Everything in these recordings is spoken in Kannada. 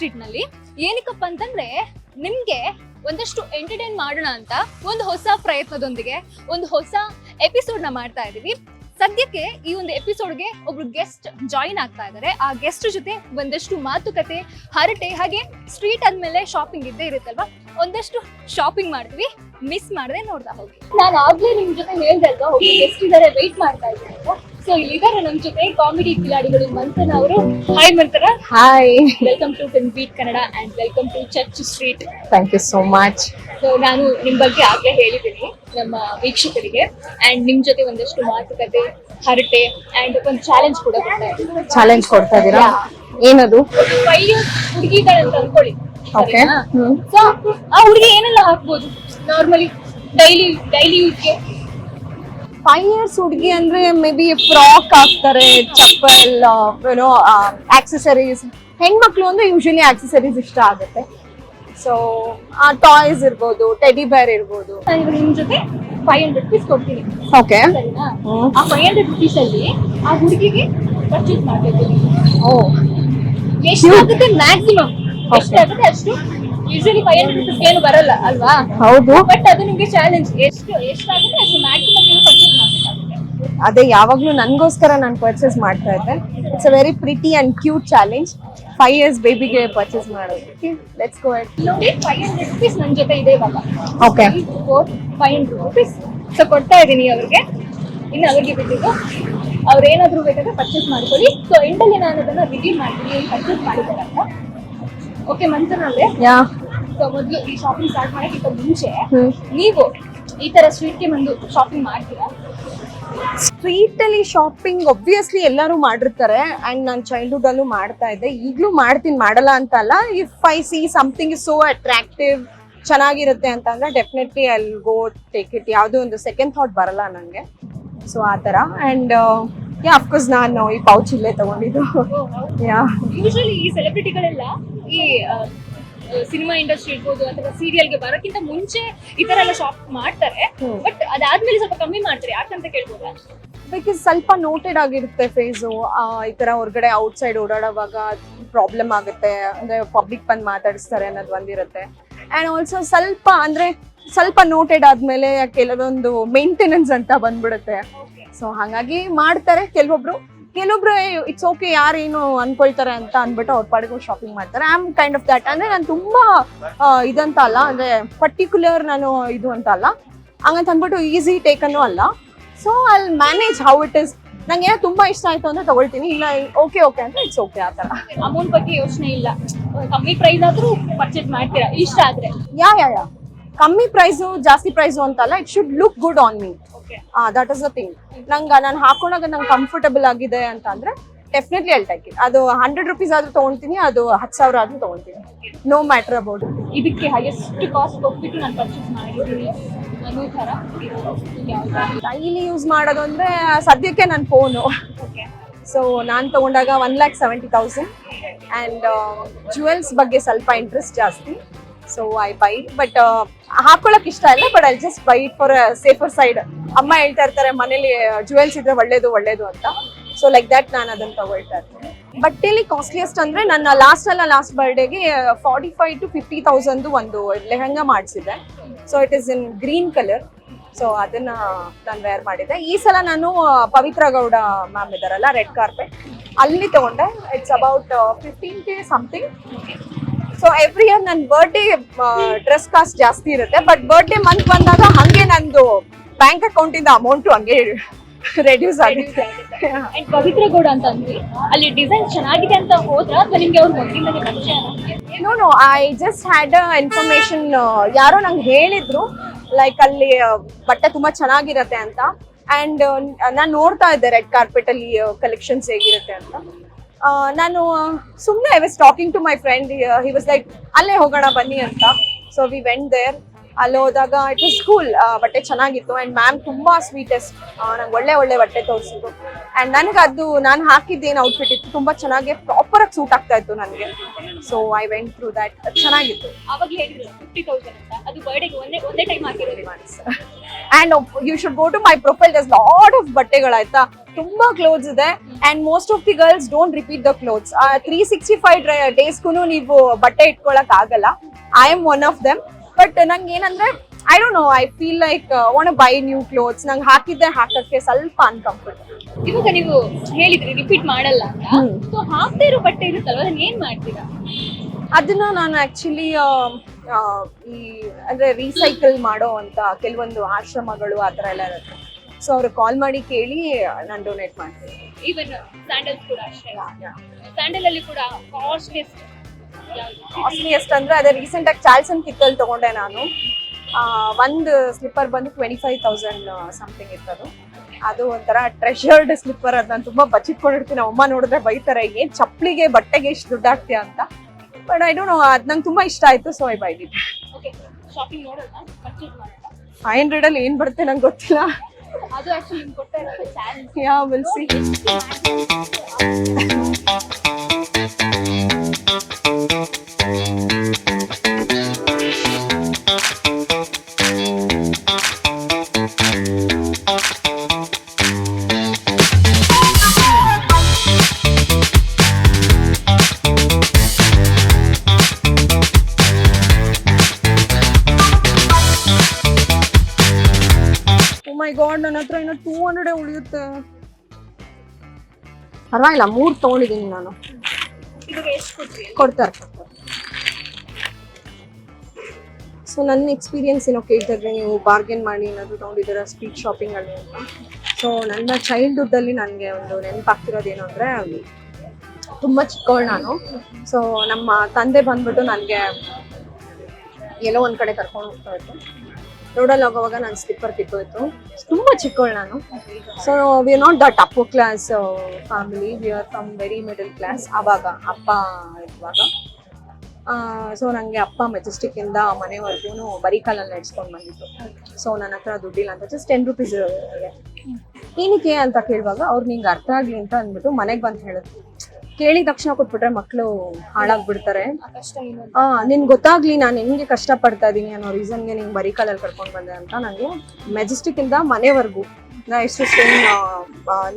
ಸ್ಟ್ರೀಟ್ನಲ್ಲಿ ಏನಕ್ಕಪ್ಪ ಅಂತಂದ್ರೆ ನಿಮ್ಗೆ ಒಂದಷ್ಟು ಎಂಟರ್ಟೈನ್ ಮಾಡೋಣ ಅಂತ ಒಂದು ಹೊಸ ಪ್ರಯತ್ನದೊಂದಿಗೆ ಒಂದು ಹೊಸ ಎಪಿಸೋಡ್ನ ಮಾಡ್ತಾ ಇದೀವಿ ಸದ್ಯಕ್ಕೆ ಈ ಒಂದು ಎಪಿಸೋಡ್ಗೆ ಒಬ್ರು ಗೆಸ್ಟ್ ಜಾಯಿನ್ ಆಗ್ತಾ ಇದ್ದಾರೆ ಆ ಗೆಸ್ಟ್ ಜೊತೆ ಒಂದಷ್ಟು ಮಾತುಕತೆ, ಹರಟೆ, ಹಾಗೆ ಸ್ಟ್ರೀಟ್ ಅಂದ್ಮೇಲೆ ಶಾಪಿಂಗ್ ಇದ್ದೇ ಇರುತ್ತಲ್ವಾ? ಒಂದಷ್ಟು ಶಾಪಿಂಗ್ ಮಾಡ್ತೀವಿ. ಮಿಸ್ ಮಾಡದೆ ನೋಡ್ತಾ ಹೋಗಿ. ನಾನು ಆಗ್ಲೇ ನಿಮ್ ಜೊತೆ ಹೇಳ್ದಲ್ವಾ ಗೆಸ್ಟ್ ಇದಾರೆ ವೆಯ್ಟ್ ಮಾಡ್ತಾ ಇದ್ದೀನಿ ಸೊ ಇಲ್ಲಿದ್ದಾರೆ ನಮ್ ಜೊತೆ ಕಾಮಿಡಿ ಕಿಲಾಡಿಗಳು ಮಂಥನ್ ಅವರು. Hi Manthan hi welcome to Filmibeat Kannada and welcome to Church Street thank you so much so ನಾನು ನಿಮ್ ಬಗ್ಗೆ ಆಗ್ಲೇ ಹೇಳಿದ್ದೀನಿ ನಮ್ಮ ವೀಕ್ಷಕರಿಗೆ. ಅಂಡ್ ನಿಮ್ ಜೊತೆ ಒಂದಷ್ಟು ಮಾತುಕತೆ ಹರಟೆ ಅಂಡ್ ಒಂದು ಚಾಲೆಂಜ್ ಕೂಡ ಕೊಡ್ತಾ ಇದ್ದೀನಿ. ಚಾಲೆಂಜ್ ಕೊಡ್ತಾ ಇದ್ದೀರಾ? ಏನದು? ಫೈವ್ ಇಯರ್ಸ್ ಹುಡುಗಿಗಳಂತ ಅನ್ಕೊಳ್ಳಿ ಓಕೆ. ಸೊ ಆ ಹುಡುಗಿ ಏನೆಲ್ಲ ಹಾಕ್ಬೋದು? ನಾರ್ಮಲಿ ಡೈಲಿ ಡೈಲಿ ಯೂಸ್ಗೆ ಫೈವ್ ಇಯರ್ಸ್ ಹುಡುಗಿ ಅಂದ್ರೆ ಮೇ ಬಿ ಫ್ರಾಕ್ ಹಾಕ್ತಾರೆ ಚಪ್ಪಲ್ ಏನೋ ಆಕ್ಸೆಸರೀಸ್ ಹೆಣ್ಮಕ್ಳು ಅಂದ್ರೆ ಯೂಶಲಿ ಆಕ್ಸೆಸರೀಸ್ ಇಷ್ಟ ಆಗುತ್ತೆ. ಸೊ ಆ ಟಾಯ್ಸ್ ಇರ್ಬೋದು ಟೆಡಿ ಬೇರ್ ಇರ್ಬೋದು. ನಾನು ನಿಮ್ ಜೊತೆ ಫೈವ್ ಹಂಡ್ರೆಡ್ ರುಪೀಸ್ ಕೊಡ್ತೀನಿ. ಓಕೆ ಸರಿನಾ? ಆ ಫೈವ್ ಹಂಡ್ರೆಡ್ ರುಪೀಸ್ ಅಲ್ಲಿ ಆ ಹುಡುಗಿಗೆ ಪರ್ಚೇಸ್ ಮಾಡ್ಬೇಕು. ಓ. ಎಷ್ಟಾಗುತ್ತೆ ಮ್ಯಾಕ್ಸಿಮಮ್ ಎಷ್ಟಾಗುತ್ತೆ ಅಷ್ಟು? ಯೂಶಲಿ ಫೈವ್ ಹಂಡ್ರೆಡ್ ರುಪೀಸ್ ಏನು ಬರಲ್ಲ ಅಲ್ವಾ? ಹೌದು. ಬಟ್ ಅದು ನಿಮ್ಗೆ ಚಾಲೆಂಜ್ ಎಷ್ಟು ಎಷ್ಟಾಗುತ್ತೆ ಅಷ್ಟು ಮ್ಯಾಕ್ಸಿಮಮ್ ಅದೇ ಯಾವಾಗ್ಲೂ ನನಗೋಸ್ಕರ ನಾನು ಪರ್ಚೇಸ್ ಮಾಡ್ತಾ ಇದ್ದೆ. It's a very pretty and cute challenge five years ಬೇಬಿಗೆ purchase ಮಾಡೋದಕ್ಕೆ let's go five hundred rupees ನನ್ನ ಜೊತೆ ಇದೆ ಇವಾಗ. Okay four five hundred rupees so ಕೊಡ್ತಾ ಇದ್ದೀನಿ ಅವ್ರಿಗೆ. ಇನ್ನು ಅವ್ರಿಗೆ ಬಿಟ್ಟಿದ್ದು. ಅವ್ರು ಏನಾದರೂ ಬೇಕಾದ್ರೆ ಪರ್ಚೇಸ್ ಮಾಡ್ಕೊಳ್ಳಿ. ಸೊ ಎಂಡಲ್ಲಿ ನಾನು ಅದನ್ನ ರಿಡೀಮ್ ಮಾಡ್ತೀನಿ ಪರ್ಚೇಸ್ ಮಾಡಿದ್ದಾರೆ ಅಂತ. ಓಕೆ ಮಂತನಲ್ಲೇ ಯಾ. ಸೊ ಮೊದಲು ಈ ಶಾಪಿಂಗ್ ಸ್ಟಾರ್ಟ್ ಮಾಡೋಕ್ಕಿಂತ ಮುಂಚೆ ನೀವು ಈ ತರ ಸ್ವೀಟ್ಗೆ ಬಂದು ಶಾಪಿಂಗ್ ಮಾಡ್ತೀರಾ? ಸ್ಟ್ರೀಟ್ ಅಲ್ಲಿ ಶಾಪಿಂಗ್ ಒಬ್ವಿಯಸ್ಲಿ ಎಲ್ಲರೂ ಮಾಡಿರ್ತಾರೆ. ಅಂಡ್ ನಾನು ಚೈಲ್ಡ್ಹುಡ್ ಅಲ್ಲೂ ಮಾಡ್ತಾ ಇದ್ದೆ. ಈಗಲೂ ಮಾಡ್ತೀನಿ ಮಾಡಲ್ಲ ಅಂತ ಅಲ್ಲ. If I see something is so attractive ಚೆನ್ನಾಗಿರುತ್ತೆ ಅಂತ ಅಂದ್ರೆ ಡೆಫಿನೆಟ್ಲಿ ಅಲ್ಲಿ ಗೋ ಟೇಕ್ ಇಟ್ ಯಾವುದೋ ಒಂದು ಸೆಕೆಂಡ್ ಥಾಟ್ ಬರಲ್ಲ ನನಗೆ ಸೊ ಆ ಥರ. ಆ್ಯಂಡ್ ಯಾ ಅಫ್ಕೋರ್ಸ್ ನಾನು ಈ ಪೌಚ್ ಇಲ್ಲೇ ತಗೊಂಡಿದ್ದು. ಯಾ ಯೂಶಲಿ ಈ ಸೆಲೆಬ್ರಿಟಿಗಳೆಲ್ಲ ಈ ಸಿನಿಮಾ ಇಂಡಸ್ಟ್ರಿ ಇರ್ಬೋದು ಅಥವಾ ಸೀರಿಯಲ್ಗೆ ಬರೋಕ್ಕಿಂತ ಮುಂಚೆ ಈ ತರ ಎಲ್ಲ ಶಾಪ್ ಮಾಡ್ತಾರೆ. ಬಟ್ ಅದಾದ್ಮೇಲೆ ಸ್ವಲ್ಪ ಕಮ್ಮಿ ಮಾಡ್ತಾರೆ. ಯಾಕಂತ ಕೇಳ್ಬೋದಾ? ಬಿಕಾಸ್ ಸ್ವಲ್ಪ ನೋಟೆಡ್ ಆಗಿರುತ್ತೆ ಫೇಸು ಈ ತರ ಹೊರಗಡೆ ಔಟ್ಸೈಡ್ ಓಡಾಡುವಾಗ ಪ್ರಾಬ್ಲಮ್ ಆಗುತ್ತೆ. ಅಂದ್ರೆ ಪಬ್ಲಿಕ್ ಬಂದು ಮಾತಾಡಿಸ್ತಾರೆ ಅನ್ನೋದು ಒಂದಿರುತ್ತೆ ಆ್ಯಂಡ್ ಆಲ್ಸೋ ಸ್ವಲ್ಪ ಅಂದ್ರೆ ಸ್ವಲ್ಪ ನೋಟೆಡ್ ಆದ್ಮೇಲೆ ಕೆಲವೊಂದು ಮೇಂಟೆನೆನ್ಸ್ ಅಂತ ಬಂದ್ಬಿಡುತ್ತೆ. ಸೊ ಹಾಗಾಗಿ ಮಾಡ್ತಾರೆ. ಕೆಲವೊಬ್ರು ಕೆಲವೊಬ್ರು ಇಟ್ಸ್ ಓಕೆ ಯಾರೇನು ಅನ್ಕೊಳ್ತಾರೆ ಅಂತ ಅಂದ್ಬಿಟ್ಟು ಅವ್ರ ಪಾಡಿಗೆ ಶಾಪಿಂಗ್ ಮಾಡ್ತಾರೆ. I am kind of that ಅಂದ್ರೆ ನಾನು ತುಂಬಾ ಇದಂತ ಅಲ್ಲ ಅಂದ್ರೆ ಪರ್ಟಿಕ್ಯುಲರ್ ನಾನು ಇದು ಅಂತ ಅಲ್ಲ ಹಂಗಂತ ಅಂದ್ಬಿಟ್ಟು ಈಸಿ ಟೇಕನ್ನು ಅಲ್ಲ. So I manage how it is ನಂಗೆ ಏನೋ ತುಂಬಾ ಇಷ್ಟ ಆಯ್ತು ಅಂದ್ರೆ ತಗೊಳ್ತೀನಿ. ಇಲ್ಲ ಓಕೆ ಓಕೆ ಅಂದ್ರೆ ಇಟ್ಸ್ ಓಕೆ ಆ ಥರ. ಅಮೌಂಟ್ ಬಗ್ಗೆ ಯೋಚನೆ ಇಲ್ಲ. ಕಮ್ಮಿ ಪ್ರೈಸ್ ಆದ್ರೂ ಪರ್ಚೇಸ್ ಮಾಡ್ತೀರಾ? ಇಷ್ಟ ಆದ್ರೆ. ಯಾ ಯಾ ಯಾ. ಕಮ್ಮಿ ಪ್ರೈಸು ಜಾಸ್ತಿ ಪ್ರೈಸು ಅಂತಲ್ಲ it should look good on me okay. That is the thing ನಂಗೆ ನಾನು ಹಾಕೊಂಡಾಗ ನಂಗೆ ಕಂಫರ್ಟಬಲ್ ಆಗಿದೆ ಅಂತ ಅಂದ್ರೆ ಡೆಫಿನೆಟ್ಲಿ ಇಟ್ ಅದು ಹಂಡ್ರೆಡ್ ರುಪೀಸ್ ಆದ್ರೂ ತಗೊಳ್ತೀನಿ ಅದು ಹತ್ತು ಸಾವಿರ ಆದ್ರೂ ತಗೊಂತೀನಿ ನೋ ಮ್ಯಾಟರ್ ಅಬೌಟ್ ಇದಕ್ಕೆ ಹೈಯೆಸ್ಟ್ ಕಾಸ್ಟ್ ಹೋಗ್ಬಿಟ್ಟು ನಾನು ಪರ್ಚೇಸ್ ಮಾಡಿದ್ದೀನಿ. ಡೈಲಿ ಯೂಸ್ ಮಾಡೋದು ಅಂದ್ರೆ ಸದ್ಯಕ್ಕೆ ನನ್ನ ಫೋನು ಸೊ ನಾನು ತಗೊಂಡಾಗ one lakh seventy thousand and jewels ಬಗ್ಗೆ ಸ್ವಲ್ಪ ಇಂಟ್ರೆಸ್ಟ್ ಜಾಸ್ತಿ. ಸೊ ಐ ಬೈ ಬಟ್ ಹಾಕೊಳಕ್ ಇಷ್ಟ ಇಲ್ಲ but I just buy for safer side ಅಮ್ಮ ಹೇಳ್ತಾ ಇರ್ತಾರೆ, ಮನೇಲಿ ಜುವೆಲ್ಸ್ ಇದ್ರೆ ಒಳ್ಳೇದು ಒಳ್ಳೇದು ಅಂತ. ಸೊ ಲೈಕ್ ದಟ್ ನಾನು ಅದನ್ನ ತಗೊಳ್ತಾ ಇರ್ತೀನಿ. ಬಟ್ಟೆಲಿ ಕಾಸ್ಟ್ಲಿಯೆಸ್ಟ್ ಅಂದ್ರೆ ನನ್ನ ಲಾಸ್ಟ್ ಅಲ್ಲ last ಬರ್ಡೇಗೆ forty five to fifty thousand ಒಂದು lehenga ಮಾಡಿಸಿದೆ so it is in green colour so ಅದನ್ನ ನಾನು ವೇರ್ ಮಾಡಿದ್ದೆ. ಈ ಸಲ ನಾನು ಪವಿತ್ರ ಗೌಡ ಮ್ಯಾಮ್ ಇದಾರಲ್ಲ ರೆಡ್ ಕಾರ್ಪೆಟ್ ಅಲ್ಲಿ ತಗೊಂಡೆ. It's about fifteen K something so every year ನನ್ನ ಬರ್ಡೇ ಡ್ರೆಸ್ ಕಾಸ್ಟ್ ಜಾಸ್ತಿ ಇರುತ್ತೆ. ಬಟ್ ಬರ್ಡೇ ಮಂತ್ ಬಂದಾಗ ಹಂಗೆ ನಂದು ಬ್ಯಾಂಕ್ ಅಕೌಂಟ್ ಇಂದ ಅಮೌಂಟ್ ಹಂಗೆ ರೆಡ್ಯೂಸ್ ಆಗುತ್ತೆ. ಅಂಡ್ ಪವಿತ್ರ ಗೌಡ ಅಂತ ಅಂದ್ರಿ ಅಲ್ಲಿ ಡಿಸೈನ್ ಚೆನ್ನಾಗಿದೆ ಅಂತ ಹೋದ್ರ ಅಥವಾ ನಿಮ್ಗೆ ಅವ್ರ ಮೊದಲಿಂದಲೇ ಪರಿಚಯ no no I just had information ಯಾರೋ ನಂಗೆ ಹೇಳಿದ್ರು ಲೈಕ್ ಅಲ್ಲಿ ಬಟ್ಟೆ ತುಂಬಾ ಚೆನ್ನಾಗಿರತ್ತೆ ಅಂತ. ಅಂಡ್ ನಾನು ನೋಡ್ತಾ ಇದ್ದೆ ರೆಡ್ ಕಾರ್ಪೆಟ್ ಅಲ್ಲಿ ಕಲೆಕ್ಷನ್ಸ್ ಹೇಗಿರುತ್ತೆ ಅಂತ. ನಾನು ಸುಮ್ಮನೆ I was talking to my friend he was like ಅಲ್ಲೇ ಹೋಗೋಣ ಬನ್ನಿ ಅಂತ. ಸೊ ವಿ ವೆಂಟ್ ದೇರ್ ಅಲ್ಲಿ ಹೋದಾಗ ಇಟ್ ವಾಸ್ ಕೂಲ್ ಬಟ್ಟೆ ಚೆನ್ನಾಗಿತ್ತು. ಆ್ಯಂಡ್ ಮ್ಯಾಮ್ ತುಂಬಾ ಸ್ವೀಟೆಸ್ಟ್ ನಂಗೆ ಒಳ್ಳೆ ಒಳ್ಳೆ ಬಟ್ಟೆ ತೋರಿಸಿದ್ರು. ಆ್ಯಂಡ್ ನನಗೆ ಅದು ನಾನು ಹಾಕಿದ್ದೇನು ಔಟ್ಫಿಟ್ ಇತ್ತು ತುಂಬಾ ಚೆನ್ನಾಗಿ ಪ್ರಾಪರ್ ಆಗಿ ಸೂಟ್ ಆಗ್ತಾ ಇತ್ತು ನನಗೆ. So I went through that ಚೆನ್ನಾಗಿತ್ತು. ಅವಾಗ್ಲೇ ಹೇಳಿದ್ರು ಫಿಫ್ಟಿ ತೌಸಂಡ್ ಅಂತ. ಅದು ಬರ್ಡೇಗೆ ಒಂದೇ ಒಂದೇ ಟೈಮ್ ಹಾಕಿರೋದು and you should go to my profile thus lot of ಬಟ್ಟೆಗಳಾಯ್ತಾ ತುಂಬಾ ಕ್ಲೋತ್ಸ್ ಇದೆ. And most of the girls don't repeat the clothes three sixty five ಡೇಸ್ಗೂ ನೀವು ಬಟ್ಟೆ ಇಟ್ಕೊಳಕ್ಕಾಗಲ್ಲ I am one of them but ನಂಗೆ ಏನಂದ್ರೆ I don't know I feel like one buy new clothes ನಂಗೆ ಹಾಕಿದ್ದೆ ಹಾಕಕ್ಕೆ ಸ್ವಲ್ಪ ಅನ್ಕಂಫರ್ಟ್ ಇವಾಗ ನೀವು ಹೇಳಿದ್ರಿ ರಿಪೀಟ್ ಮಾಡಲ್ಲ ಅಂತ. ಸೊ ಹಾಕ್ತಾ ಇರೋ ಬಟ್ಟೆ ಇರುತ್ತಲ್ಲ ಅದನ್ನ ಏನ್ ಮಾಡ್ತೀರಾ? ಅದನ್ನ ನಾನು ಆಕ್ಚುಲಿ ಈ ಅಂದ್ರೆ ರೀಸೈಕಲ್ ಮಾಡೋ ಅಂತ ಕೆಲವೊಂದು ಆಶ್ರಮಗಳು ಆ ಥರ ಎಲ್ಲ ಇರುತ್ತೆ. ಸೊ ಅವ್ರು ಕಾಲ್ ಮಾಡಿ ಕೇಳಿ ನಾನು ಡೊನೇಟ್ ಮಾಡ್ತೀನಿ. ಈವನ್ ಸ್ಯಾಂಡಲ್ಸ್ ಕೂಡ ಅಷ್ಟೇ ಸ್ಯಾಂಡಲ್ ಅಲ್ಲಿ ಕೂಡ ಕಾಸ್ಟ್ಲಿಯಸ್ಟ್ ಕಾಸ್ಟ್ಲಿಯೆಸ್ಟ್ ಅಂದರೆ ಅದೇ ರೀಸೆಂಟಾಗಿ ಚಾಲ್ಸನ್ ಕಿತ್ತಲ್ಲಿ ತಗೊಂಡೆ ನಾನು. ಒಂದು ಸ್ಲಿಪ್ಪರ್ ಬಂದು ಟ್ವೆಂಟಿ ಫೈವ್ ತೌಸಂಡ್ ಸಮಥಿಂಗ್ ಇತ್ತದು. ಅದು ಒಂಥರ ಟ್ರೆಷರ್ಡ್ ಸ್ಲಿಪ್ಪರ್ ಅದು ನಾನು ತುಂಬ ಬಚ್ಚಿಟ್ಕೊಂಡಿರ್ತೀನಿ. ಅಮ್ಮ ನೋಡಿದ್ರೆ ಬೈತಾರೆ ಏನು ಚಪ್ಪಲಿಗೆ ಬಟ್ಟೆಗೆ ಇಷ್ಟು ದುಡ್ಡು ಆಗ್ತೀಯ ಅಂತ? ಬಟ್ ಐ ಡೋಂಟ್ ನೋ ಅದು ನಂಗೆ ತುಂಬ ಇಷ್ಟ ಆಯಿತು ಸೊ ಐ ಬೈದಿದ್ದು ಫೈವ್ ಹಂಡ್ರೆಡಲ್ಲಿ ಏನು ಬರುತ್ತೆ ನಂಗೆ ಗೊತ್ತಿಲ್ಲ. ಅದು challenge yeah will see my God ನನ್ನ ಹತ್ರ ಇನ್ನೂ ಟೂ ಹಂಡ್ರೆಡ್ ಉಳಿಯುತ್ತೆ. ಪರವಾಗಿಲ್ಲ ಮೂರು ತಗೊಂಡಿದ್ದೀನಿ ನಾನು. ಕೊಡ್ತಾರೆ? ಸೊ ನನ್ನ ಎಕ್ಸ್ಪೀರಿಯನ್ಸ್ ಏನೋ ಕೇಳ್ತಿದ್ರೆ ನೀವು ಬಾರ್ಗೇನ್ ಮಾಡಿ ಏನಾದ್ರು ತೊಗೊಂಡಿದ್ದೀರಾ ಸ್ಟ್ರೀಟ್ ಶಾಪಿಂಗ್ ಅಲ್ಲಿ ಅಂತ. ಸೊ ನನ್ನ ಚೈಲ್ಡ್ಹುಡ್ ಅಲ್ಲಿ ನನಗೆ ಒಂದು ನೆನಪಾಗ್ತಿರೋದೇನು ಅಂದ್ರೆ ತುಂಬಾ ಚಿಕ್ಕವಳು ನಾನು. ಸೊ ನಮ್ಮ ತಂದೆ ಬಂದ್ಬಿಟ್ಟು ನನಗೆ ಎಲ್ಲೋ ಒಂದು ಕಡೆ ಕರ್ಕೊಂಡು ಹೋಗ್ತಾ ಇತ್ತು ರೋಡಲ್ಲಿ ಹೋಗೋವಾಗ ನಾನು ಸ್ಲಿಪ್ಪರ್ ಕಿತ್ತೋಯ್ತು ತುಂಬಾ ಚಿಕ್ಕವಳು ನಾನು. So we are not that Tipu class family we are from very middle class ಆವಾಗ ಅಪ್ಪ ಇರುವಾಗ. ಸೊ ನನಗೆ ಅಪ್ಪ ಮೆಜೆಸ್ಟಿಕ್ ಇಂದ ಮನೆವರೆಗೂ ಬರೀ ಕಾಲಲ್ಲಿ ನಡೆಸ್ಕೊಂಡು ಬಂದಿತ್ತು ಸೊ ನನ್ನ ಹತ್ರ ದುಡ್ಡಿಲ್ಲ ಅಂತ ಜಸ್ಟ್ ಟೆನ್ ರುಪೀಸ್ ಏನಕ್ಕೆ ಅಂತ ಕೇಳುವಾಗ ಅವ್ರು ನಿಂಗೆ ಅರ್ಥ ಆಗಲಿ ಅಂತ ಅಂದ್ಬಿಟ್ಟು ಮನೆಗೆ ಬಂದು ಹೇಳಿದ್ರು. ಕೇಳಿದ ತಕ್ಷಣ ಕೊಟ್ಬಿಟ್ರೆ ಮಕ್ಕಳು ಹಾಳಾಗ್ಬಿಡ್ತಾರೆ. ಆ ನಿನ್ ಗೊತ್ತಾಗ್ಲಿ ನಾನು ಹೆಂಗೆ ಕಷ್ಟ ಪಡ್ತಾ ಇದೀನಿ ಅನ್ನೋ ರೀಸನ್ಗೆ ನಿಂಗೆ ಬರೀ ಕಾಲಲ್ಲಿ ಕರ್ಕೊಂಡು ಬಂದೆ ಅಂತ ನನಗೆ ಮೆಜೆಸ್ಟಿಕ್ ಇಂದ ಮನೆವರೆಗೂ. ನಾ ಎಷ್ಟು ಸ್ಟೇನ್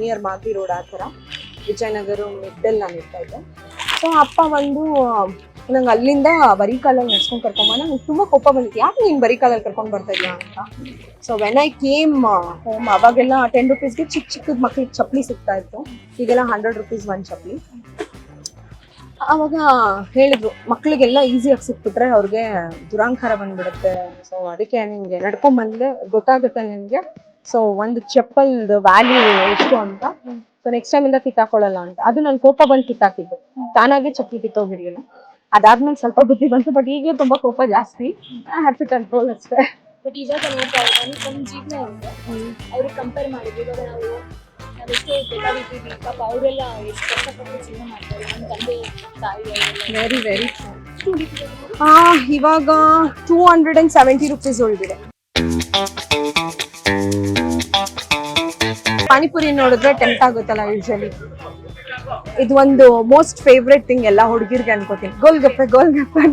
ನಿಯರ್ ಮಾಗಡಿ ರೋಡ್ ಆ ಥರ. ವಿಜಯನಗರ ಮಿಡ್ಡಲ್ಲಿ ನಾನು ಇರ್ತಾ ಇದ್ದೆ. ಸೊ ಅಪ್ಪ ಒಂದು ನಂಗೆ ಅಲ್ಲಿಂದ ಬರೀ ಕಾಲಲ್ಲಿ ನಡ್ಸ್ಕೊಂಡು ಕರ್ಕೊಂಬ ನಂಗೆ ತುಂಬ ಕೋಪ ಬಂದಿತ್ತು. ಯಾಕೆ ನೀನು ಬರೀ ಕಾಲಲ್ಲಿ ಕರ್ಕೊಂಡು ಬರ್ತಾ ಇದೀಯಾ ಅಂತ? So when I came home ಅವಾಗೆಲ್ಲ ಟೆನ್ ರುಪೀಸ್ಗೆ ಚಿಕ್ಕ ಚಿಕ್ಕದ ಮಕ್ಳಿಗೆ ಚಪ್ಪಲಿ ಸಿಗ್ತಾ ಇತ್ತು. ಈಗೆಲ್ಲ ಹಂಡ್ರೆಡ್ ರುಪೀಸ್ ಒಂದು ಚಪ್ಪಲಿ. ಅವಾಗ ಹೇಳಿದ್ರು, ಮಕ್ಳಿಗೆಲ್ಲ ಈಸಿಯಾಗಿ ಸಿಕ್ಬಿಟ್ರೆ ಅವ್ರಿಗೆ ದುರಾಂಕಾರ ಬಂದ್ಬಿಡುತ್ತೆ. ಸೊ ಅದಕ್ಕೆ ನಿಮಗೆ ನಡ್ಕೊಂಡ್ ಬಂದ್ರೆ ಗೊತ್ತಾಗುತ್ತೆ ನಿಮಗೆ ಸೊ ಒಂದು ಚಪ್ಪಲ್ದು ವ್ಯಾಲ್ಯೂ ಎಷ್ಟು ಅಂತ. ಸೊ ನೆಕ್ಸ್ಟ್ ಟೈಮ್ ಕಿತ್ತಾಕೊಳ್ಳಲ್ಲ ಅಂತ. ಅದು ನನ್ ಕೋಪ ಬಂದು ಕಿತ್ತಾಕಿದ್ದು. ತಾನಾಗೆ ಚಪ್ಪಲಿ ಕಿತ್ತೋಗಿರ್ಲಿಲ್ಲ ಅದಾದ್ಮೇಲೆ ಸ್ವಲ್ಪ ಬುದ್ಧಿ ಬಂತು ಬಟ್ ಈಗಲೂ ತುಂಬಾ ಕೋಪ ಜಾಸ್ತಿ. ಹ್ಯಾಪಿ ಕಂಟ್ರೋಲ್ ಅಷ್ಟೇ. ಬಟ್ ಇವಾಗ ನೋಡ್ತಾ ಇದ್ದಾರೆ ನಮ್ಮ ಜೀವನ ಇದೆ ಅವ್ರಿಗೆ ಕಂಪೇರ್ ಮಾಡಿದ್ವಿ ಇವಾಗ ನಾವು ನಾವೆಷ್ಟು ಬೇಕಾಗಿದ್ದೀವಿ. ಪಾಪ ಅವರೆಲ್ಲ ಎಷ್ಟು ಕಷ್ಟಪಟ್ಟು ಜೀವನ ಮಾಡ್ತಾರೆ. ನಮ್ಮ ತಂದೆ ತಾಯಿ ಅವರೆಲ್ಲ. ವೆರಿ ವೆರಿ ಆ ಇವಾಗ two hundred and seventy rupees ಉಳಿದಿದೆ. ಪಾನಿಪುರಿ ನೋಡಿದ್ರೆ ಟೆಂಪ್ಟ್ ಆಗುತ್ತಲ್ಲ ಯೂಶಲಿ ಇದು ಒಂದು ಮೋಸ್ಟ್ ಫೇವ್ರೆಟ್ ಥಿಂಗ್ ಎಲ್ಲ ಹುಡುಗಿರ್ಗೆ ಅನ್ಕೋತೀನಿ. ಗೋಲ್ಗಪ್ಪೆ ಗೋಲ್ಗಪ್ಪೆ.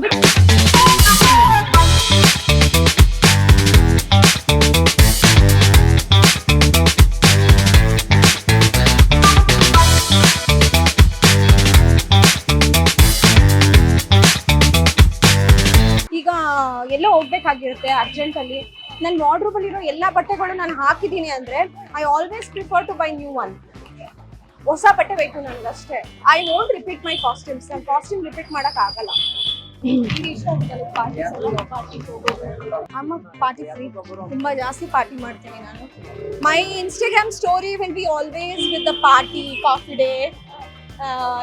ಈಗ ಎಲ್ಲೋ ಹೋಗ್ಬೇಕಾಗಿರುತ್ತೆ ಅರ್ಜೆಂಟ್ ಅಲ್ಲಿ. ನನ್ನ ವಾರ್ಡ್ರೋಬ್ ಎಲ್ಲ ಎಲ್ಲಾ ಬಟ್ಟೆಗಳು ನಾನು ಹಾಕಿದ್ದೀನಿ ಅಂದ್ರೆ I always prefer to buy new one ಹೊಸ ಬಟ್ಟೆ ಬೇಕು ನನಗಷ್ಟೇ I won't repeat my costumes ನನ್ನ ಕಾಸ್ಟ್ಯೂಮ್ ರಿಪೀಟ್ ಮಾಡಕ್ ಆಗಲ್ಲ. ಅಮ್ಮ ಪಾರ್ಟಿ ಫ್ರೀ ತುಂಬಾ ಜಾಸ್ತಿ ಪಾರ್ಟಿ ಮಾಡ್ತೀನಿ ನಾನು. My Instagram story will be always with the party Coffee Day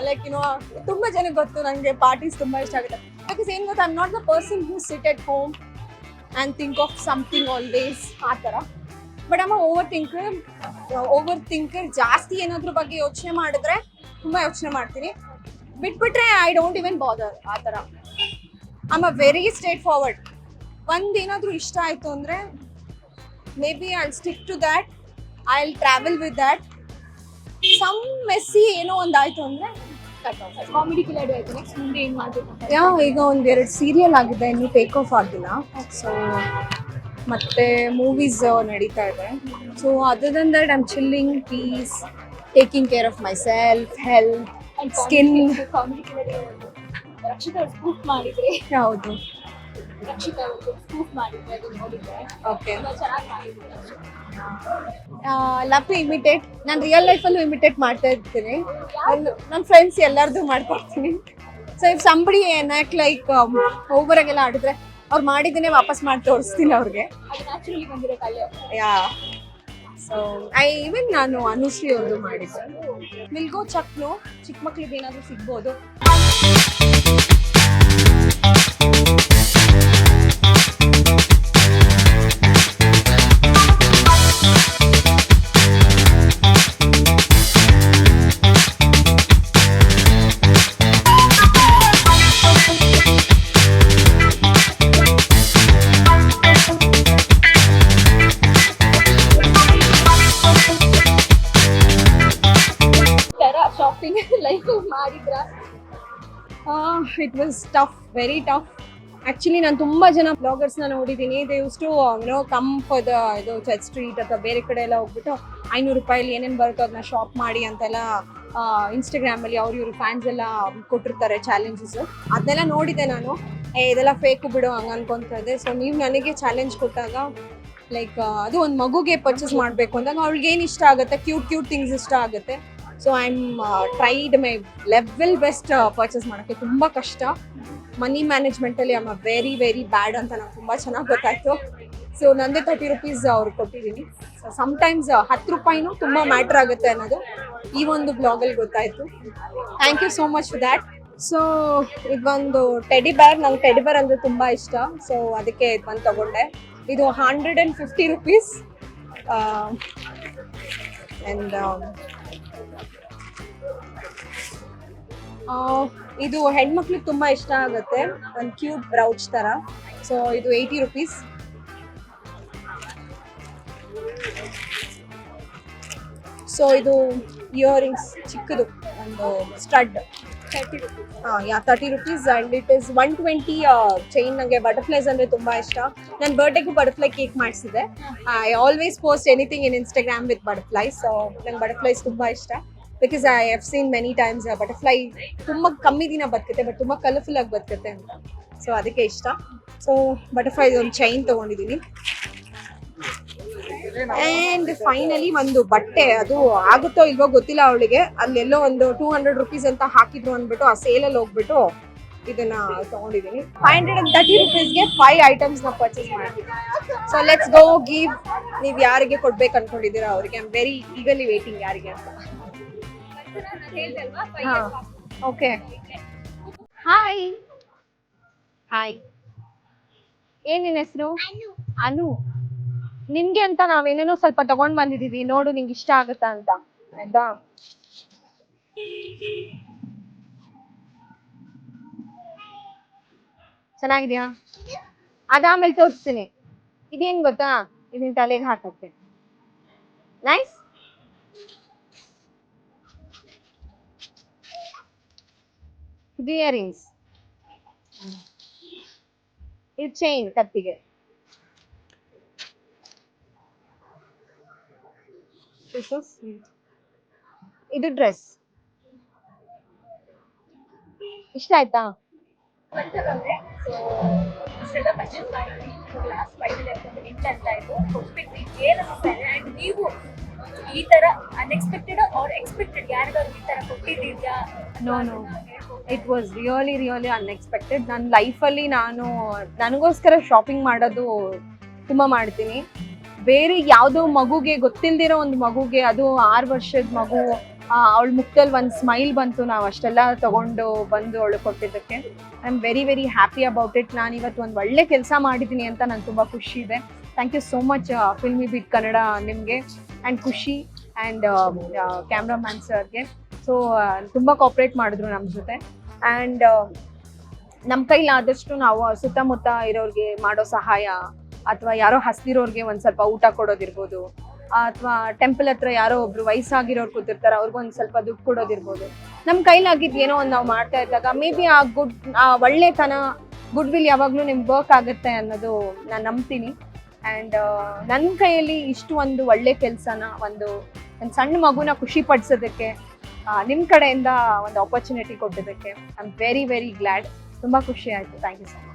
like you know ತುಂಬಾ ಜನಕ್ಕೆ ಗೊತ್ತು ನನಗೆ ಪಾರ್ಟೀಸ್ ತುಂಬಾ ಇಷ್ಟ ಆಗುತ್ತೆ. ಬಿಕಾಸ್ ಏನು ಗೊತ್ತಾ I not the person who sit at home and think of something always ಆ ಥರ. ಬಟ್ ಅಮ್ಮ ಓವರ್ ಥಿಂಕರ್ ಓವರ್ ಥಿಂಕರ್ ಜಾಸ್ತಿ ಏನಾದ್ರ ಬಗ್ಗೆ ಯೋಚನೆ ಮಾಡಿದ್ರೆ ತುಂಬಾ ಯೋಚನೆ ಮಾಡ್ತೀನಿ. ಬಿಟ್ಬಿಟ್ರೆ ಐ ಡೋಂಟ್ ಇವನ್ ಬಾದರ್ ಆ ಥರ. I'm a very straight forward ಒಂದೇನಾದ್ರೂ ಇಷ್ಟ ಆಯ್ತು ಅಂದ್ರೆ maybe I stick to that I will travel with that some messy ಏನೋ ಒಂದ್ ಆಯ್ತು ಅಂದ್ರೆ ಕಾಮಿಡಿ ಕಿಲಾಡಿ ಆಯ್ತು. ನೆಕ್ಸ್ಟ್ ಮುಂದೆ ಏನ್ ಮಾಡ್ಬೇಕು? ಯಾ ಈಗ ಒಂದ್ ಎರಡು ಸೀರಿಯಲ್ ಆಗಿದೆ. ಇನ್ನು ಟೇಕ್ ಆಫ್ ಆಗಿಲ್ಲ. ಸೊ ಮತ್ತೆ ಮೂವೀಸ್ ನಡೀತಾ ಇದೆ. So other than that I'm chilling peace taking care of myself health skin ಹೌದು. ಲಪ್ ಓಕೆ ಲವ್ ಇಮಿಟೇಟ್ ನಾನು ರಿಯಲ್ ಲೈಫಲ್ಲೂ ಇಮಿಟೇಟ್ ಮಾಡ್ತಾ ಇರ್ತೀನಿ. ನನ್ನ ಫ್ರೆಂಡ್ಸ್ ಎಲ್ಲರದು ಮಾಡ್ಕೊಡ್ತೀನಿ. ಸೊ ಇಫ್ ಸಂಬಡಿ ಏನಾಕ್ ಲೈಕ್ ಓವರಾಗೆಲ್ಲ ಆಡಿದ್ರೆ ಅವ್ರು ಮಾಡಿದ್ದೇನೆ ವಾಪಸ್ ಮಾಡಿ ತೋರಿಸ್ತೀನಿ ಅವ್ರಿಗೆ. ಯಾ. ಸೊ ಐ ಈವನ್ ನಾನು ಅನುಶ್ರೀ ಅವ್ರದ್ದು ಮಾಡಿದ್ದೆ. ಮಿಲ್ಗೋ ಚಕ್ನು ಚಿಕ್ಕ ಮಕ್ಳಿಗೆ ಏನಾದರೂ ಸಿಗ್ಬೋದು? It was tough very tough actually ನಾನು ತುಂಬಾ ಜನ ಬ್ಲಾಗರ್ಸ್ನ ನೋಡಿದ್ದೀನಿ they to no come for the ಇದು ಚರ್ಚ್ ಸ್ಟ್ರೀಟ್ ಅಥವಾ ಬೇರೆ ಕಡೆ ಎಲ್ಲ ಹೋಗ್ಬಿಟ್ಟು ಐನೂರು ರೂಪಾಯಿಲಿ ಏನೇನು ಬರುತ್ತೋ ಅದನ್ನ ಶಾಪ್ ಮಾಡಿ ಅಂತೆಲ್ಲ ಇನ್ಸ್ಟಾಗ್ರಾಮಲ್ಲಿ ಅವ್ರ ಇವ್ರ ಫ್ಯಾನ್ಸ್ ಎಲ್ಲ ಕೊಟ್ಟಿರ್ತಾರೆ ಚಾಲೆಂಜಸ್ ಅದನ್ನೆಲ್ಲ ನೋಡಿದೆ ನಾನು. ಏ, ಇದೆಲ್ಲ ಫೇಕು ಬಿಡು, ಹಂಗೆ ಅನ್ಕೊಂತ ಇದ್ದೆ. ಸೊ ನೀವು ನನಗೆ ಚಾಲೆಂಜ್ ಕೊಟ್ಟಾಗ ಲೈಕ್ ಅದು ಒಂದು ಮಗುಗೆ ಪರ್ಚೇಸ್ ಮಾಡಬೇಕು ಅಂದಾಗ ಅವ್ಳಿಗೆ ಏನು ಇಷ್ಟ ಆಗುತ್ತೆ? ಕ್ಯೂಟ್ ಕ್ಯೂಟ್ ಥಿಂಗ್ಸ್ ಇಷ್ಟ ಆಗುತ್ತೆ. So I am tried my level best purchase ಮಾಡೋಕ್ಕೆ ತುಂಬ ಕಷ್ಟ. Money ಮ್ಯಾನೇಜ್ಮೆಂಟಲ್ಲಿ I a very very bad ಅಂತ ನಂಗೆ ತುಂಬ ಚೆನ್ನಾಗಿ ಗೊತ್ತಾಯ್ತು. ಸೊ ನಂದೇ ತರ್ಟಿ ರುಪೀಸ್ ಅವ್ರು ಕೊಟ್ಟಿದ್ದೀನಿ ಸೊ ಸಮ್ಟೈಮ್ಸ್ ಹತ್ತು ರೂಪಾಯಿನೂ ತುಂಬ ಮ್ಯಾಟ್ರ್ ಆಗುತ್ತೆ ಅನ್ನೋದು ಈ ಒಂದು ಬ್ಲಾಗಲ್ಲಿ ಗೊತ್ತಾಯ್ತು. Thank you so much for that so ಇದೊಂದು ಟೆಡಿ ಬೇರ್ ನಂಗೆ ಟೆಡಿ ಬೇರ್ ಅಂದರೆ ತುಂಬ ಇಷ್ಟ. ಸೊ ಅದಕ್ಕೆ ಇದು ಬಂದು ತಗೊಂಡೆ. ಇದು hundred and fifty rupees and ಇದು ಹೆಣ್ಮಕ್ಳಿಗೆ ತುಂಬಾ ಇಷ್ಟ ಆಗುತ್ತೆ. ಒಂದು ಕ್ಯೂಬ್ ಬ್ರೌಚ್ ತರ. ಸೊ ಇದು ಏಯ್ಟಿ ರುಪೀಸ್. ಸೊ ಇದು ಇಯರಿಂಗ್ಸ್ ಚಿಕ್ಕದು ಒಂದು stud thirty rupees yeah thirty rupees and it is one twenty chain ನನಗೆ ಬಟರ್ಫ್ಲೈಸ್ ಅಂದರೆ ತುಂಬ ಇಷ್ಟ. ನನ್ನ ಬರ್ಡೇಗೂ butterfly cake ಮಾಡಿಸಿದೆ. I always post anything in Instagram with butterflies so ನಂಗೆ ಬಟರ್ಫ್ಲೈಸ್ ತುಂಬ ಇಷ್ಟ. Because I have seen many times butterfly ತುಂಬ ಕಮ್ಮಿ ದಿನ ಬದುಕುತ್ತೆ ಬಟ್ ತುಂಬ ಕಲರ್ಫುಲ್ ಆಗಿ ಬದುಕುತ್ತೆ ಅಂತ. ಸೊ ಅದಕ್ಕೆ ಇಷ್ಟ. ಸೊ ಬಟರ್ಫ್ಲೈ ಒಂದು ಚೈನ್ ತೊಗೊಂಡಿದ್ದೀನಿ ಆ್ಯಂಡ್ ಫೈನಲಿ ಒಂದು ಬಟ್ಟೆ, ಅದು ಆಗುತ್ತೋ ಇಲ್ವೋ ಗೊತ್ತಿಲ್ಲ ಅವಳಿಗೆ. ಅಲ್ಲೆಲ್ಲೋ ಒಂದು ಟೂ ಹಂಡ್ರೆಡ್ ರುಪೀಸ್ ಅಂತ ಹಾಕಿದ್ರು ಅಂದ್ಬಿಟ್ಟು ಆ ಸೇಲಲ್ಲಿ ಹೋಗ್ಬಿಟ್ಟು ಇದನ್ನ ತಗೊಂಡಿದ್ದೀನಿ ಫೈವ್ ಹಂಡ್ರೆಡ್ ಅಂಡ್ ತರ್ಟಿ ರುಪೀಸ್ಗೆ ಫೈವ್ ಐಟಮ್ಸ್ನ ಪರ್ಚೇಸ್ ಮಾಡಿದ್ದೀನಿ. ಸೊ ಲೆಟ್ಸ್ ಗೋ ಗಿವ್ ನೀವು ಯಾರಿಗೆ ಕೊಡ್ಬೇಕು ಅನ್ಕೊಂಡಿದ್ದೀರಾ ಅವರಿಗೆ? ಐಮ್ ವೆರಿ ಈಗಲಿ ವೇಟಿಂಗ್ ಯಾರಿಗೆ ಅಂತ. ಓಕೆ ಹಾಯ್ ಹಾಯ್ ಏನ್ ನಿನ್ ಹೆಸರು? ಅನು. ನಿನ್ಗೆ ಅಂತ ನಾವೇನೇನೋ ಸ್ವಲ್ಪ ತಗೊಂಡ್ ಬಂದಿದೀವಿ. ನೋಡು ನಿಂಗೆ ಇಷ್ಟ ಆಗುತ್ತಾ ಅಂತ. ಆಯ್ತಾ? ಚೆನ್ನಾಗಿದ್ಯಾ? ಅದಾಮೇಲೆ ತೋರಿಸ್ತೀನಿ. ಇದೇನ್ ಗೊತ್ತಾ? ಇದನ್ ತಲೆಗೆ ಹಾಕತ್ತೆ ನೈಸ್ ಇದು ಇಯರಿಂಗ್ಸ್ ಇದು ಚೈನ್ ಕತ್ತಿಗೆ ಇದು ಡ್ರೆಸ್ ಇಷ್ಟ ಆಯ್ತಾ? ನೀವು ಈ ತರ ಅನ್ಎಕ್ಸ್ಪೆಕ್ಟೆಡ್ ಆರ್ ಎಕ್ಸ್ಪೆಕ್ಟೆಡ್ ಯಾರಿಗಾದ್ರು ಈ ತರ ಕೊಟ್ಟಿದ್ದೀರಾ. It was really really unexpected ನನ್ನ ಲೈಫಲ್ಲಿ ನಾನು, ನನಗೋಸ್ಕರ ಶಾಪಿಂಗ್ ಮಾಡೋದು ತುಂಬ ಮಾಡ್ತೀನಿ. ಬೇರೆ ಯಾವುದೋ ಮಗುಗೆ, ಗೊತ್ತಿಲ್ದಿರೋ ಒಂದು ಮಗುಗೆ, ಅದು ಆರು ವರ್ಷದ ಮಗು ಅವಳ ಮುಖದಲ್ಲಿ ಒಂದು ಸ್ಮೈಲ್ ಬಂತು. ನಾವು ಅಷ್ಟೆಲ್ಲ ತಗೊಂಡು ಬಂದು ಅವಳು ಕೊಟ್ಟಿದ್ದಕ್ಕೆ. I am very very happy about it ನಾನು ಇವತ್ತು ಒಂದು ಒಳ್ಳೆ ಕೆಲಸ ಮಾಡಿದ್ದೀನಿ ಅಂತ ನಾನು ತುಂಬ ಖುಷಿ ಇದೆ. Thank you so much Filmibeat Kannada ನಿಮಗೆ. ಆ್ಯಂಡ್ ಖುಷಿ ಆ್ಯಂಡ್ ಕ್ಯಾಮ್ರಾಮ್ಯಾನ್ ಸರ್ಗೆ ಸೊ ತುಂಬ ಕೋಪ್ರೇಟ್ ಮಾಡಿದ್ರು ನಮ್ಮ ಜೊತೆ. ಆ್ಯಂಡ್ ನಮ್ಮ ಕೈಲಾದಷ್ಟು ನಾವು ಸುತ್ತಮುತ್ತ ಇರೋರಿಗೆ ಮಾಡೋ ಸಹಾಯ, ಅಥವಾ ಯಾರೋ ಹಸ್ತಿರೋರಿಗೆ ಒಂದು ಸ್ವಲ್ಪ ಊಟ ಕೊಡೋದಿರ್ಬೋದು, ಅಥವಾ ಟೆಂಪಲ್ ಹತ್ರ ಯಾರೋ ಒಬ್ರು ವಯಸ್ಸಾಗಿರೋರು ಕೂತಿರ್ತಾರೆ, ಅವ್ರಿಗೂ ಒಂದು ಸ್ವಲ್ಪ ದುಡ್ಡು ಕೊಡೋದಿರ್ಬೋದು. ನಮ್ಮ ಕೈಲಾಗಿದ್ದು ಏನೋ ಒಂದು ನಾವು ಮಾಡ್ತಾ ಇದ್ದಾಗ ಮೇ ಬಿ ಆ ಗುಡ್, ಆ ಒಳ್ಳೆತನ ಗುಡ್ ವಿಲ್ ಯಾವಾಗಲೂ ನಿಮ್ಗೆ ವರ್ಕ್ ಆಗುತ್ತೆ ಅನ್ನೋದು ನಾನು ನಂಬ್ತೀನಿ. ಆ್ಯಂಡ್ ನನ್ನ ಕೈಯಲ್ಲಿ ಇಷ್ಟು ಒಂದು ಒಳ್ಳೆ ಕೆಲಸನ, ಒಂದು ಒಂದು ಸಣ್ಣ ಮಗುನ ಖುಷಿ ಪಡಿಸೋದಕ್ಕೆ ನಿಮ್ಮ ಕಡೆಯಿಂದ ಒಂದು ಆಪರ್ಚುನಿಟಿ ಕೊಟ್ಟಿದ್ದಕ್ಕೆ I am very very glad ತುಂಬ ಖುಷಿ ಆಯಿತು. Thank you so much